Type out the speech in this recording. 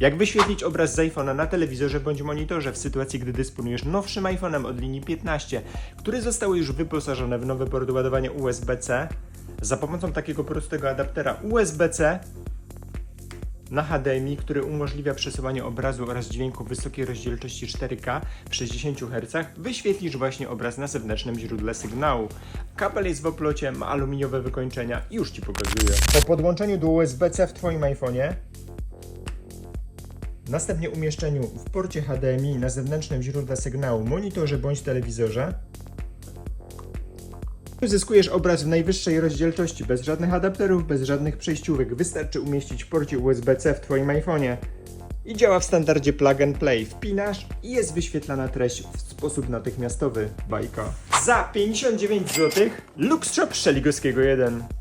Jak wyświetlić obraz z iPhone'a na telewizorze bądź monitorze w sytuacji, gdy dysponujesz nowszym iPhone'em od linii 15, które zostały już wyposażone w nowy port ładowania USB-C za pomocą takiego prostego adaptera USB-C na HDMI, który umożliwia przesyłanie obrazu oraz dźwięku wysokiej rozdzielczości 4K w 60 Hz, wyświetlisz właśnie obraz na zewnętrznym źródle sygnału. Kabel jest w oplocie, ma aluminiowe wykończenia i już Ci pokazuję. Po podłączeniu do USB-C w Twoim iPhone'ie Następnie umieszczeniu w porcie HDMI na zewnętrznym źródle sygnału, monitorze bądź telewizorze, uzyskujesz obraz w najwyższej rozdzielczości, bez żadnych adapterów, bez żadnych przejściówek. Wystarczy umieścić w porcie USB-C w Twoim iPhone'ie. I działa w standardzie plug and play. Wpinasz i jest wyświetlana treść w sposób natychmiastowy. Bajka. Za 59 zł Lux Shop Szeligowskiego 1.